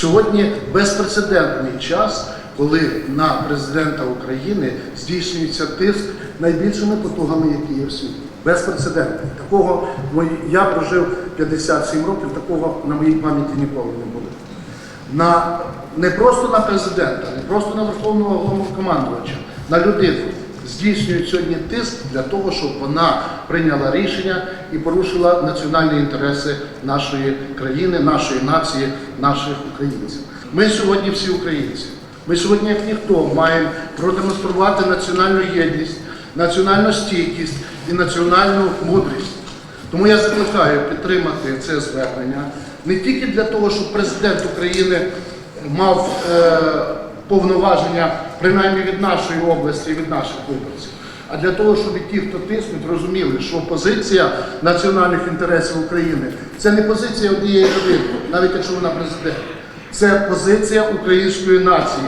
Сьогодні безпрецедентний час, коли на президента України здійснюється тиск найбільшими потугами, які є в світі. Безпрецедентний. Такого я прожив 57 років, такого на моїй пам'яті ніколи не було. На, не просто на президента, не просто на верховного головнокомандувача, на людину здійснюють сьогодні тиск для того, щоб вона прийняла рішення і порушила національні інтереси нашої країни, нашої нації, наших українців. Ми сьогодні всі українці. Ми сьогодні, як ніхто, маємо продемонструвати національну єдність, національну стійкість і національну мудрість. Тому я закликаю підтримати це звернення не тільки для того, щоб президент України мав е, повноваження принаймні від нашої області, від наших виборців, а для того, щоб ті, хто тиснуть, розуміли, що позиція національних інтересів України це не позиція однієї людини, навіть якщо вона президент. Це позиція української нації,